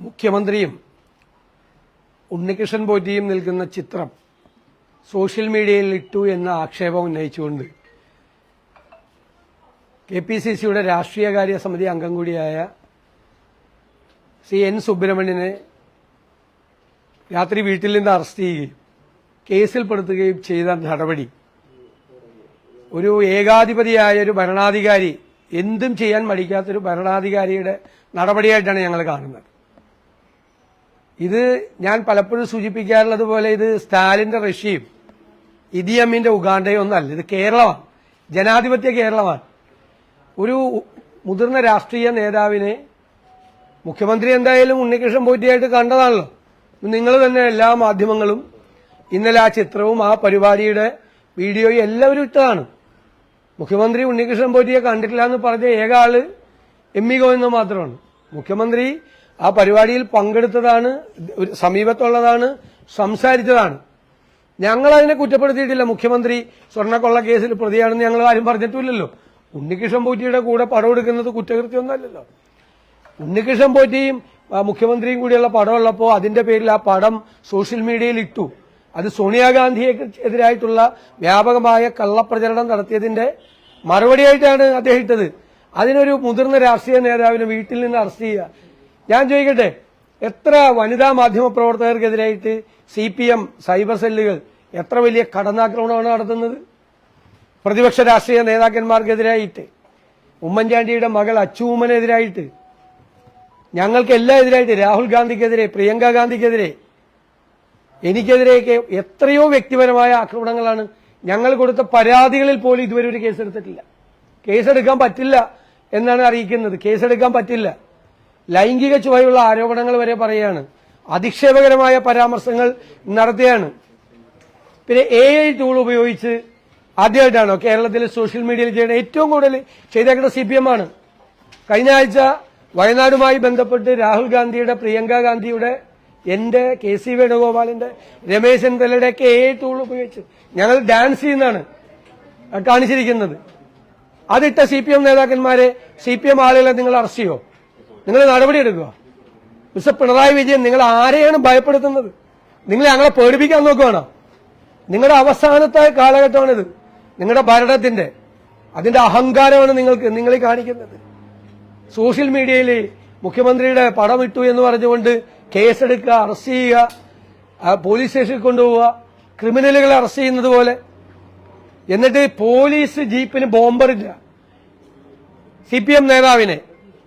മുഖ്യമന്ത്രിയും ഉണ്ണികൃഷ്ണൻ പോറ്റിയും നിൽക്കുന്ന ചിത്രം സോഷ്യൽ മീഡിയയിൽ ഇട്ടു എന്ന ആക്ഷേപം ഉന്നയിച്ചുകൊണ്ട് കെ പി സി സിയുടെ രാഷ്ട്രീയകാര്യ സമിതി അംഗം കൂടിയായ സി എൻ സുബ്രഹ്മണ്യനെ രാത്രി വീട്ടിൽ നിന്ന് അറസ്റ്റ് ചെയ്യുകയും കേസിൽപ്പെടുത്തുകയും ചെയ്ത നടപടി. ഒരു ഏകാധിപതിയായ ഒരു ഭരണാധികാരി എന്തും ചെയ്യാൻ മടിക്കാത്തൊരു ഭരണാധികാരിയുടെ നടപടിയായിട്ടാണ് ഞങ്ങൾ കാണുന്നത്. ഇത് ഞാൻ പലപ്പോഴും സൂചിപ്പിക്കാറുള്ളത് പോലെ ഇത് സ്റ്റാലിന്റെ റഷ്യയും ഇദിയമ്മിന്റെ ഉഗാണ്ടയും ഒന്നല്ല. ഇത് കേരളമാണ്. ജനാധിപത്യ കേരളമാണ്. ഒരു മുതിർന്ന രാഷ്ട്രീയ നേതാവിനെ മുഖ്യമന്ത്രി എന്തായാലും ഉണ്ണികൃഷ്ണൻ പോറ്റിയായിട്ട് കണ്ടതാണല്ലോ. നിങ്ങൾ തന്നെ എല്ലാ മാധ്യമങ്ങളും ഇന്നലെ ആ ചിത്രവും ആ പരിപാടിയുടെ വീഡിയോയും എല്ലാവരും ഇട്ടതാണ്. മുഖ്യമന്ത്രി ഉണ്ണികൃഷ്ണൻ പോറ്റിയെ കണ്ടിട്ടില്ല എന്ന് പറഞ്ഞ ഏക ആൾ എം ഇ ഗോവിന്ദ മാത്രമാണ്. മുഖ്യമന്ത്രി ആ പരിപാടിയിൽ പങ്കെടുത്തതാണ് സമീപത്തുള്ളതാണ് സംസാരിച്ചതാണ്. ഞങ്ങൾ അതിനെ കുറ്റപ്പെടുത്തിയിട്ടില്ല. മുഖ്യമന്ത്രി സ്വർണക്കൊള്ള കേസിൽ പ്രതിയാണെന്ന് ഞങ്ങൾ ആരും പറഞ്ഞിട്ടില്ലല്ലോ. ഉണ്ണികൃഷ്ണൻ പോറ്റിയുടെ കൂടെ പടം എടുക്കുന്നത് കുറ്റകൃത്യമൊന്നുമല്ലല്ലോ. ഉണ്ണികൃഷ്ണൻ പോറ്റിയും മുഖ്യമന്ത്രിയും കൂടിയുള്ള പടം ഉള്ളപ്പോൾ അതിന്റെ പേരിൽ ആ പടം സോഷ്യൽ മീഡിയയിൽ ഇട്ടു. അത് സോണിയാഗാന്ധിയെ എതിരായിട്ടുള്ള വ്യാപകമായ കള്ളപ്രചരണം നടത്തിയതിന്റെ മറുപടിയായിട്ടാണ് അദ്ദേഹം ഇട്ടത്. അതിനൊരു മുതിർന്ന രാഷ്ട്രീയ നേതാവിനെ വീട്ടിൽ നിന്ന് അറസ്റ്റ് ചെയ്യുക. ഞാൻ ചോദിക്കട്ടെ എത്ര വനിതാ മാധ്യമ പ്രവർത്തകർക്കെതിരായിട്ട് സി പി എം സൈബർ സെല്ലുകൾ എത്ര വലിയ കടന്നാക്രമണമാണ് നടത്തുന്നത്? പ്രതിപക്ഷ രാഷ്ട്രീയ നേതാക്കന്മാർക്കെതിരായിട്ട് ഉമ്മൻചാണ്ടിയുടെ മകൾ അച്ചൂമ്മനെതിരായിട്ട് ഞങ്ങൾക്ക് എല്ലാം എതിരായിട്ട് രാഹുൽ ഗാന്ധിക്കെതിരെ പ്രിയങ്ക ഗാന്ധിക്കെതിരെ എനിക്കെതിരെയൊക്കെ എത്രയോ വ്യക്തിപരമായ ആക്രമണങ്ങളാണ് ഞങ്ങൾ കൊടുത്ത പരാതികളിൽ പോലും ഇതുവരെ ഒരു കേസെടുത്തിട്ടില്ല. കേസെടുക്കാൻ പറ്റില്ല എന്നാണ് അറിയിക്കുന്നത്. കേസെടുക്കാൻ പറ്റില്ല. ലൈംഗിക ചുവയുള്ള ആരോപണങ്ങൾ വരെ പറയുകയാണ്. അധിക്ഷേപകരമായ പരാമർശങ്ങൾ നടത്തുകയാണ്. പിന്നെ എ ഐ ടൂൾ ഉപയോഗിച്ച് ആദ്യമായിട്ടാണോ കേരളത്തിൽ സോഷ്യൽ മീഡിയയിൽ ചെയ്യുന്ന ഏറ്റവും കൂടുതൽ ചെയ്തേക്കുന്ന സി പി എം ആണ്. കഴിഞ്ഞ ആഴ്ച വയനാടുമായി ബന്ധപ്പെട്ട് രാഹുൽ ഗാന്ധിയുടെ പ്രിയങ്ക ഗാന്ധിയുടെ എന്റെ കെ സി വേണുഗോപാലിന്റെ രമേശ് ചെന്നിത്തലയുടെ ഒക്കെ എ ടൂൾ ഉപയോഗിച്ച് ഞങ്ങൾ ഡാൻസ് ചെയ്യുന്നതാണ് കാണിച്ചിരിക്കുന്നത്. അതിട്ട സി പി എം നേതാക്കന്മാരെ സി പി എം ആളുകളെ നിങ്ങൾ അറസ്റ്റ് ചെയ്യോ? നിങ്ങൾ നടപടിയെടുക്കുക മിസ്റ്റർ പിണറായി വിജയൻ നിങ്ങൾ ആരെയാണ് ഭയപ്പെടുത്തുന്നത്? നിങ്ങൾ ഞങ്ങളെ പേടിപ്പിക്കാൻ നോക്കുകയാണോ നിങ്ങളുടെ അവസാനത്തെ കാലഘട്ടമാണിത്. നിങ്ങളുടെ ഭരണത്തിന്റെ അതിന്റെ അഹങ്കാരമാണ് നിങ്ങൾക്ക് നിങ്ങളെ കാണിക്കുന്നത്. സോഷ്യൽ മീഡിയയിൽ മുഖ്യമന്ത്രിയുടെ പടം ഇട്ടു എന്ന് പറഞ്ഞുകൊണ്ട് കേസെടുക്കുക അറസ്റ്റ് ചെയ്യുക പോലീസ് സ്റ്റേഷനിൽ കൊണ്ടുപോവുക ക്രിമിനലുകളെ അറസ്റ്റ് ചെയ്യുന്നത് പോലെ. എന്നിട്ട് പോലീസ് ജീപ്പിന് ബോംബറില്ല. സി പി എം നേതാവിനെ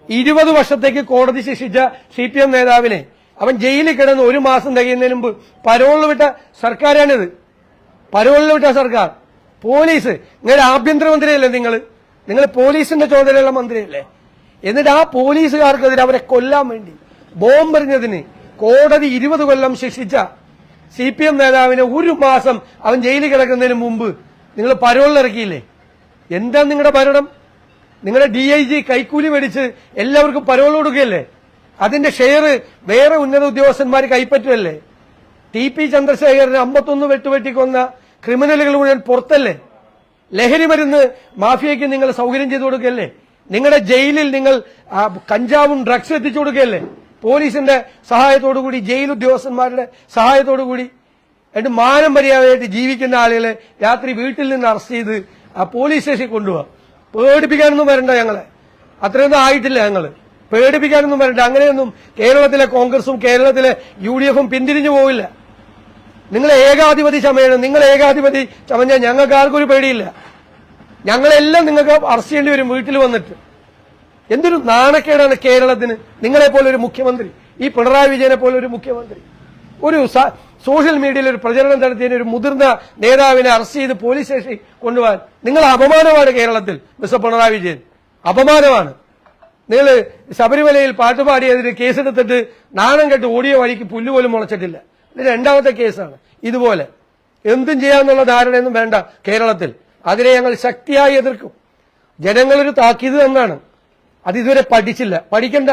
ഇരുപത് വർഷത്തേക്ക് കോടതി ശിക്ഷിച്ച സി പി എം നേതാവിനെ അവൻ ജയിലിൽ കിടന്ന് ഒരു മാസം തികയുന്നതിന് മുമ്പ് പരോളിൽ വിട്ട സർക്കാരാണിത്. പരോളിൽ വിട്ട സർക്കാർ. പോലീസ്. നിങ്ങളുടെ ആഭ്യന്തരമന്ത്രിയല്ലേ നിങ്ങൾ നിങ്ങൾ പോലീസിന്റെ ചുമതലയുള്ള മന്ത്രിയല്ലേ? എന്നിട്ട് ആ പോലീസുകാർക്കെതിരെ അവരെ കൊല്ലാൻ വേണ്ടി ബോംബെറിഞ്ഞതിന് കോടതി ഇരുപത് കൊല്ലം ശിക്ഷിച്ച സി പി എം നേതാവിനെ ഒരു മാസം അവൻ ജയിലിൽ കിടക്കുന്നതിന് മുമ്പ് നിങ്ങൾ പരോളിൽ ഇറക്കിയില്ലേ? എന്താ നിങ്ങളുടെ ഭരണം? നിങ്ങളുടെ ഡി ഐ ജി കൈക്കൂലി മേടിച്ച് എല്ലാവർക്കും പരോൾ കൊടുക്കുകയല്ലേ? അതിന്റെ ഷെയർ വേറെ ഉന്നത ഉദ്യോഗസ്ഥന്മാർ കൈപ്പറ്റുമല്ലേ ടി പി ചന്ദ്രശേഖരന് അമ്പത്തൊന്ന് വെട്ടുവെട്ടിക്കൊന്ന ക്രിമിനലുകൾ മുഴുവൻ പുറത്തല്ലേ? ലഹരി മരുന്ന് മാഫിയയ്ക്ക് നിങ്ങൾ സൗകര്യം ചെയ്തു കൊടുക്കുകയല്ലേ? നിങ്ങളുടെ ജയിലിൽ നിങ്ങൾ കഞ്ചാവും ഡ്രഗ്സ് എത്തിച്ചു കൊടുക്കുകയല്ലേ? പോലീസിന്റെ സഹായത്തോടുകൂടി ജയിൽ ഉദ്യോഗസ്ഥന്മാരുടെ സഹായത്തോടുകൂടി എന്നിട്ട് മാനം മര്യാദയായിട്ട് ജീവിക്കുന്ന ആളുകളെ രാത്രി വീട്ടിൽ നിന്ന് അറസ്റ്റ് ചെയ്ത് ആ പോലീസ് സ്റ്റേഷനിൽ കൊണ്ടുപോകാം പേടിപ്പിക്കാനൊന്നും വരണ്ട ഞങ്ങളെ. അത്രയൊന്നും ആയിട്ടില്ല ഞങ്ങൾ പേടിപ്പിക്കാനൊന്നും വരണ്ട. അങ്ങനെയൊന്നും കേരളത്തിലെ കോൺഗ്രസും കേരളത്തിലെ യു ഡി എഫും പിന്തിരിഞ്ഞു പോവില്ല. നിങ്ങൾ ഏകാധിപതി ചമയണം. നിങ്ങൾ ഏകാധിപതി ചമഞ്ഞാൽ ഞങ്ങൾക്ക് ആർക്കൊരു പേടിയില്ല. ഞങ്ങളെല്ലാം നിങ്ങൾക്ക് അറസ്റ്റ് ചെയ്യേണ്ടി വരും വീട്ടിൽ വന്നിട്ട്. എന്തൊരു നാണക്കേടാണ് കേരളത്തിന്. നിങ്ങളെപ്പോലൊരു മുഖ്യമന്ത്രി. ഈ പിണറായി വിജയനെ പോലൊരു മുഖ്യമന്ത്രി. ഒരു സോഷ്യൽ മീഡിയയിൽ ഒരു പ്രചരണം നടത്തിയതിന് ഒരു മുതിർന്ന നേതാവിനെ അറസ്റ്റ് ചെയ്ത് പോലീസ് സ്റ്റേഷനിൽ കൊണ്ടുപോകാൻ നിങ്ങൾ അപമാനമാണ് കേരളത്തിൽ മിസ്റ്റർ പിണറായി വിജയൻ. അപമാനമാണ്. നിങ്ങൾ ശബരിമലയിൽ പാട്ടുപാടിയതിന് കേസെടുത്തിട്ട് നാണം കെട്ട് ഓടിയ വഴിക്ക് പുല്ലുപോലും മുളച്ചിട്ടില്ല. ഇത് രണ്ടാമത്തെ കേസാണ്. ഇതുപോലെ. എന്തും ചെയ്യാമെന്നുള്ള ധാരണയൊന്നും വേണ്ട കേരളത്തിൽ. അതിനെ ഞങ്ങൾ ശക്തിയായി എതിർക്കും. ജനങ്ങളൊരു താക്കീത് തന്നാണ്. അത് ഇതുവരെ പഠിച്ചില്ല. പഠിക്കണ്ട.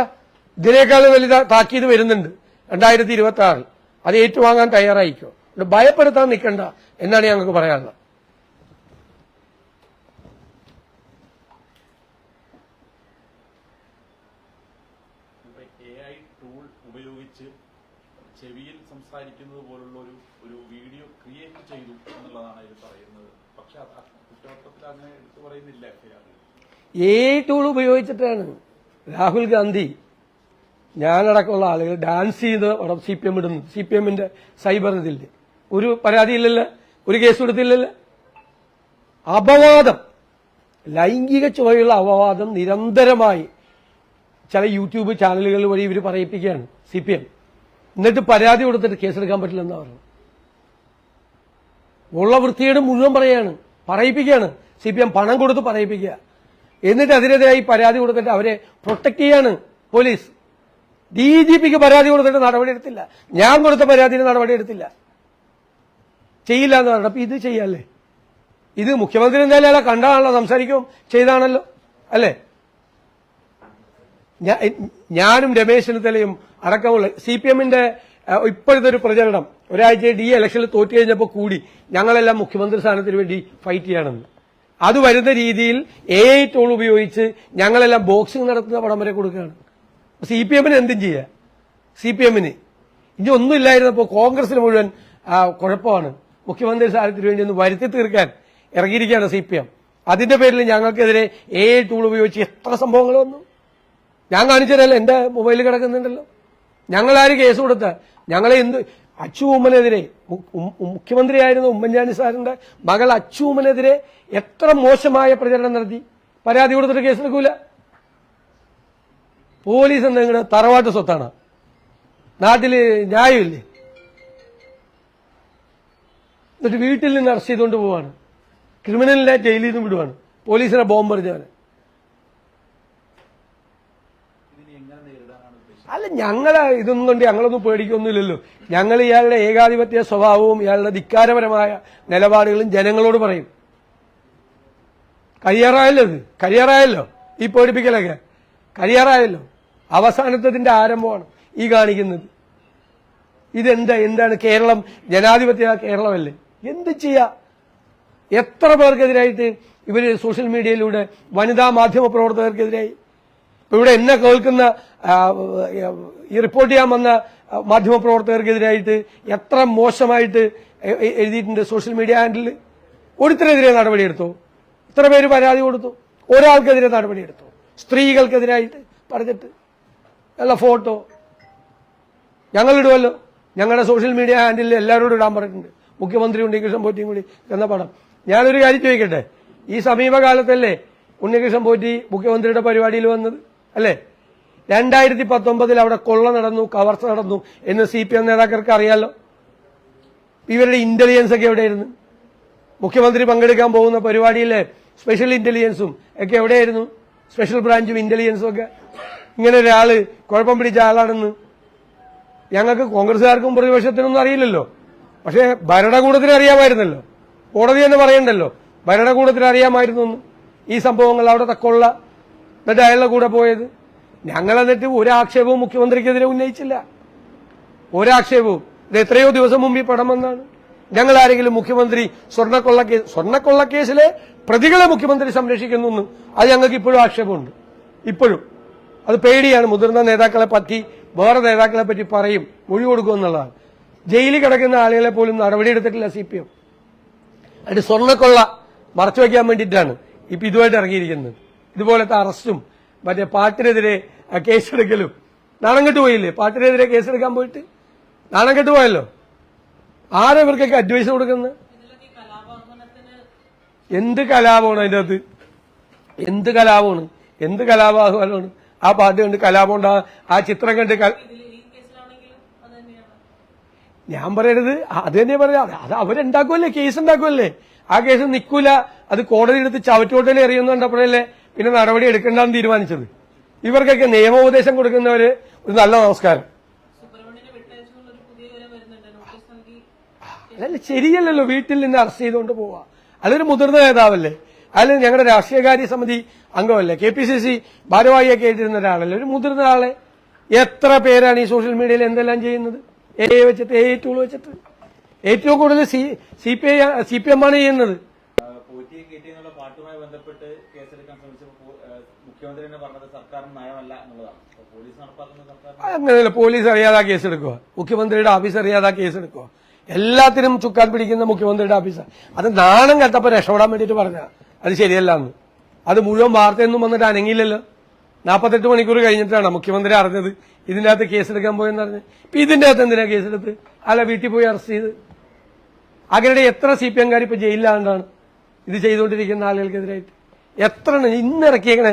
ഇതിനേക്കാളും വലിയ താക്കീത് വരുന്നുണ്ട്. രണ്ടായിരത്തി ഇരുപത്തി ആറിൽ. അത് ഏറ്റുവാങ്ങാൻ തയ്യാറായിക്കോ ഭയപ്പെടുത്താൻ നിൽക്കണ്ട എന്നാണ് ഞങ്ങൾക്ക് പറയാനുള്ളത്. എ ചെവിയിൽ സംസാരിക്കുന്നത് പോലുള്ള ഒരു ഒരു വീഡിയോ ക്രിയേറ്റ് ചെയ്തു എന്നുള്ളതാണ് ഇത് പറയുന്നത്. പക്ഷെ കുറ്റപത്രത്തിൽ അങ്ങനെ എടുത്തു പറയുന്നില്ല. എഫ്ഐആറിൽ ഏ ടൂൾ ഉപയോഗിച്ചിട്ടാണ് രാഹുൽ ഗാന്ധി ഞാനടക്കമുള്ള ആളുകൾ ഡാൻസ് ചെയ്ത് അവിടെ സി പി എം ഇടുന്നു. സി പി എമ്മിന്റെ സൈബർ ഇതില്ല ഒരു പരാതിയില്ലല്ലോ ഒരു കേസ് കൊടുത്തില്ലല്ലോ അപവാദം. ലൈംഗിക ചുവയുള്ള അപവാദം നിരന്തരമായി ചില യൂട്യൂബ് ചാനലുകൾ വഴി ഇവർ പറയിപ്പിക്കുകയാണ് സി പി എം എന്നിട്ട് പരാതി കൊടുത്തിട്ട് കേസെടുക്കാൻ പറ്റില്ലെന്നാ പറഞ്ഞു ഉള്ള വൃത്തിയുടെ മുഴുവൻ പറയാണ് പറയിപ്പിക്കുകയാണ്. സി പി എം പണം കൊടുത്ത് പറയിപ്പിക്കുക. എന്നിട്ട് അതിനെതിരായി പരാതി കൊടുത്തിട്ട് അവരെ പ്രൊട്ടക്ട് ചെയ്യാണ് പോലീസ്. ഡി ജി പിക്ക് പരാതി കൊടുത്തിട്ട് നടപടി എടുത്തില്ല. ഞാൻ കൊടുത്ത പരാതിന് നടപടിയെടുത്തില്ല ചെയ്യില്ല എന്ന് പറഞ്ഞു ഇത് ചെയ്യാല്ലേ? ഇത് മുഖ്യമന്ത്രി എന്തായാലും അയാളെ കണ്ടാണല്ലോ സംസാരിക്കും ചെയ്താണല്ലോ അല്ലേ? ഞാനും രമേശ് ചെന്നിത്തലയും അടക്കമുള്ള സി പി എമ്മിന്റെ ഇപ്പോഴത്തെ ഒരു പ്രചരണം ഒരാഴ്ച ഡി ഇലക്ഷനിൽ തോറ്റു കഴിഞ്ഞപ്പോൾ കൂടി ഞങ്ങളെല്ലാം മുഖ്യമന്ത്രി സ്ഥാനത്തിന് വേണ്ടി ഫൈറ്റ് ചെയ്യണമെന്ന്. അത് വരുന്ന രീതിയിൽ എ ഐ ടൂൾ ഉപയോഗിച്ച് ഞങ്ങളെല്ലാം ബോക്സിംഗ് നടത്തുന്ന പടം വരെ കൊടുക്കുകയാണ്. സി പി എമ്മിന് എന്തും ചെയ്യുക സി പി എമ്മിന് ഇനി ഒന്നുമില്ലായിരുന്നപ്പോൾ കോൺഗ്രസിന് മുഴുവൻ കുഴപ്പമാണ്. മുഖ്യമന്ത്രി സ്ഥാനത്തിന് വേണ്ടി ഒന്ന് വരുത്തി തീർക്കാൻ ഇറങ്ങിയിരിക്കുകയാണ് സി പി എം അതിന്റെ പേരിൽ ഞങ്ങൾക്കെതിരെ ഐ ടൂൾ ഉപയോഗിച്ച് എത്ര സംഭവങ്ങൾ വന്നു? ഞാൻ കാണിച്ചതല്ല എന്റെ മൊബൈലിൽ കിടക്കുന്നുണ്ടല്ലോ. ഞങ്ങളാര് കേസ് കൊടുത്ത? ഞങ്ങളെ എന്ത്? അച്ചു ഉമ്മനെതിരെ മു- ഉം- ഉം- മുഖ്യമന്ത്രിയായിരുന്ന ഉമ്മൻചാണ്ടി സാറിന്റെ മകൾ അച്ചു ഉമ്മനെതിരെ എത്ര മോശമായ പ്രചരണം നടത്തി? പരാതി കൊടുത്തിട്ട് കേസെടുക്കൂല പോലീസ് എന്തെങ്കിലും തറവാട്ട് സ്വത്താണ്? നാട്ടിൽ ന്യായമില്ലേ? എന്നിട്ട് വീട്ടിൽ നിന്ന് അറസ്റ്റ് ചെയ്തുകൊണ്ട് പോവാണ്. ക്രിമിനലിനെ ജയിലിൽ നിന്ന് വിടുവാണ്. പോലീസിനെ ബോംബെറിഞ്ഞവനെ അല്ല ഞങ്ങളെ ഇതൊന്നും കൊണ്ട് ഞങ്ങളൊന്നും പേടിക്കൊന്നുമില്ലല്ലോ. ഞങ്ങൾ ഇയാളുടെ ഏകാധിപത്യ സ്വഭാവവും ഇയാളുടെ ധിക്കാരപരമായ നിലപാടുകളും ജനങ്ങളോട് പറയും. കരിയറായല്ലോ ഇത്. കരിയറായല്ലോ ഈ പേടിപ്പിക്കലൊക്കെ. കരിയറായല്ലോ. അവസാനത്തതിന്റെ ആരംഭമാണ് ഈ കാണിക്കുന്നത്. ഇതെന്താ? എന്താണ് കേരളം? ജനാധിപത്യ കേരളമല്ലേ? എന്ത് ചെയ്യാ? എത്ര പേർക്കെതിരായിട്ട് ഇവർ സോഷ്യൽ മീഡിയയിലൂടെ വനിതാ മാധ്യമ പ്രവർത്തകർക്കെതിരായി? ഇവിടെ എന്നെ കേൾക്കുന്ന ഈ റിപ്പോർട്ട് ചെയ്യാൻ വന്ന ആ, മാധ്യമ പ്രവർത്തകർക്കെതിരായിട്ട് എത്ര മോശമായിട്ട് എഴുതിയിട്ടുണ്ട് സോഷ്യൽ മീഡിയ ഹാൻഡിൽ ഒരുത്തരെതിരെ നടപടിയെടുത്തു. ഇത്ര പേര് പരാതി കൊടുത്തു. ഒരാൾക്കെതിരെ നടപടിയെടുത്തു. സ്ത്രീകൾക്കെതിരായിട്ട് പറഞ്ഞിട്ട്. നല്ല ഫോട്ടോ. ഞങ്ങളിടുമല്ലോ ഞങ്ങളുടെ സോഷ്യൽ മീഡിയ ഹാൻഡിൽ എല്ലാവരോടും ഇടാൻ പറഞ്ഞിട്ടുണ്ട്. മുഖ്യമന്ത്രി ഉണ്ണികൃഷ്ണൻ പോറ്റിയും കൂടി എന്ന പടം. ഞാനൊരു കാര്യം ചോദിക്കട്ടെ? ഈ സമീപകാലത്തല്ലേ ഉണ്ണികൃഷ്ണൻ പോറ്റി മുഖ്യമന്ത്രിയുടെ പരിപാടിയിൽ വന്നത്? അല്ലേ? രണ്ടായിരത്തി പത്തൊമ്പതിൽ അവിടെ കൊള്ള നടന്നു കവർച്ച നടന്നു എന്ന് സി പി എം നേതാക്കൾക്ക് അറിയാലോ? ഇവരുടെ ഇന്റലിജൻസ് ഒക്കെ എവിടെയായിരുന്നു? മുഖ്യമന്ത്രി പങ്കെടുക്കാൻ പോകുന്ന പരിപാടിയിലെ സ്പെഷ്യൽ ഇന്റലിജൻസും ഒക്കെ എവിടെയായിരുന്നു? സ്പെഷ്യൽ ബ്രാഞ്ചും ഇന്റലിജൻസും ഒക്കെ. ഇങ്ങനെ ഒരാൾ കുഴപ്പം പിടിച്ച ആളാണെന്ന് ഞങ്ങൾക്ക് കോൺഗ്രസുകാർക്കും പ്രതിപക്ഷത്തിനൊന്നും അറിയില്ലല്ലോ. പക്ഷേ ഭരണകൂടത്തിന് അറിയാമായിരുന്നല്ലോ. കോടതി എന്ന് പറയണ്ടല്ലോ. ഭരണകൂടത്തിന് അറിയാമായിരുന്നു. ഈ സംഭവങ്ങൾ അവിടെ തക്കൊള്ള എന്നിട്ട് അയാളുടെ കൂടെ പോയത്. ഞങ്ങൾ എന്നിട്ട് ഒരാക്ഷേപവും മുഖ്യമന്ത്രിക്കെതിരെ ഉന്നയിച്ചില്ല. ഒരാക്ഷേപവും. ഇത് എത്രയോ ദിവസം മുമ്പ് ഈ പടം വന്നാണ് ഞങ്ങൾ ആരെങ്കിലും മുഖ്യമന്ത്രി സ്വർണക്കൊള്ള കേസ് സ്വർണക്കൊള്ള കേസിലെ പ്രതികളെ മുഖ്യമന്ത്രി സംരക്ഷിക്കുന്നു അത് ഞങ്ങൾക്ക് ഇപ്പോഴും ആക്ഷേപമുണ്ട്. ഇപ്പോഴും. അത് പേടിയാണ്. മുതിർന്ന നേതാക്കളെ പറ്റി വേറെ നേതാക്കളെ പറ്റി പറയും. മൊഴി കൊടുക്കും എന്നുള്ളതാണ്. ജയിലിൽ കിടക്കുന്ന ആളുകളെ പോലും നടപടിയെടുത്തിട്ടില്ല സി പി എം അതിന്റെ സ്വർണക്കൊള്ള മറച്ചു വയ്ക്കാൻ വേണ്ടിയിട്ടാണ് ഇപ്പൊ ഇതുമായിട്ട് ഇറങ്ങിയിരിക്കുന്നത്. ഇതുപോലത്തെ അറസ്റ്റും മറ്റേ പാട്ടിനെതിരെ കേസെടുക്കലും. നാണം കെട്ട് പോയില്ലേ? പാട്ടിനെതിരെ കേസെടുക്കാൻ പോയിട്ട്? നാണം കെട്ട് പോയല്ലോ? ആരാ ഇവർക്കൊക്കെ അഡ്വൈസ് കൊടുക്കുന്നത്? എന്ത് കലാപമാണ് അതിന്റെ അകത്ത്? എന്ത് കലാപമാണ്? എന്ത് കലാപാഹ്വാനമാണ്? ആ പാട്ട് കണ്ട് കലാപം ഉണ്ടാ ആ ചിത്രം കണ്ട് ഞാൻ പറയരുത്. അത് തന്നെ പറയാം. അത് അവരുണ്ടാക്കുമല്ലേ കേസ് ഉണ്ടാക്കുമല്ലേ ആ കേസ് നിൽക്കൂല അത് കോടതി എടുത്ത് ചവറ്റോട്ടയിൽ എറിയുന്നു കണ്ടപ്പോഴല്ലേ പിന്നെ നടപടി എടുക്കേണ്ടെന്ന് തീരുമാനിച്ചത്. ഇവർക്കൊക്കെ നിയമോപദേശം കൊടുക്കുന്നവര് ഒരു നല്ല നമസ്കാരം. അതല്ല ശരിയല്ലല്ലോ വീട്ടിൽ നിന്ന് അറസ്റ്റ് ചെയ്തുകൊണ്ട് പോവാ അതൊരു മുതിർന്ന നേതാവല്ലേ? അതിൽ ഞങ്ങളുടെ രാഷ്ട്രീയകാര്യ സമിതി അംഗമല്ലേ? കെ പി സി സി ഭാരവാഹിയൊക്കെ ആയിട്ടിരുന്ന ഒരാളല്ലേ? ഒരു മുതിർന്ന ആളെ. എത്ര പേരാണ് ഈ സോഷ്യൽ മീഡിയയിൽ എന്തെല്ലാം ചെയ്യുന്നത്? എ വെച്ചിട്ട് എ ടൂൾ വെച്ചിട്ട്. ഏറ്റവും കൂടുതൽ C C P I C P M ആണ് ചെയ്യുന്നത് അങ്ങനെയല്ല പോലീസ് അറിയാതെ കേസെടുക്കുക. മുഖ്യമന്ത്രിയുടെ ഓഫീസ് അറിയാതെ കേസെടുക്കുക. എല്ലാത്തിനും ചുക്കാൻ പിടിക്കുന്ന മുഖ്യമന്ത്രിയുടെ ഓഫീസർ അത് നാണം കത്തപ്പോ രക്ഷപ്പെടാൻ വേണ്ടിയിട്ട് പറഞ്ഞ അത് ശരിയല്ല എന്ന് അത് മുഴുവൻ വാർത്തയൊന്നും വന്നിട്ട് അനങ്ങിയില്ലല്ലോ. നാൽപ്പത്തെട്ട് മണിക്കൂർ കഴിഞ്ഞിട്ടാണ് മുഖ്യമന്ത്രി അറിഞ്ഞത്. ഇതിന്റെ അകത്ത് കേസെടുക്കാൻ പോയെന്ന് പറഞ്ഞ് ഇപ്പൊ ഇതിന്റെ അകത്ത് എന്തിനാ കേസെടുത്ത്? അല്ല വീട്ടിൽ പോയി അറസ്റ്റ് ചെയ്ത്. അങ്ങനെ എത്ര സി പി എംകാർ ഇപ്പൊ ജയിലിലാണ്ടാണ്. ഇത് ചെയ്തുകൊണ്ടിരിക്കുന്ന ആളുകൾക്കെതിരായിട്ട്. എത്ര ഇന്നിറക്കിയേക്കണേ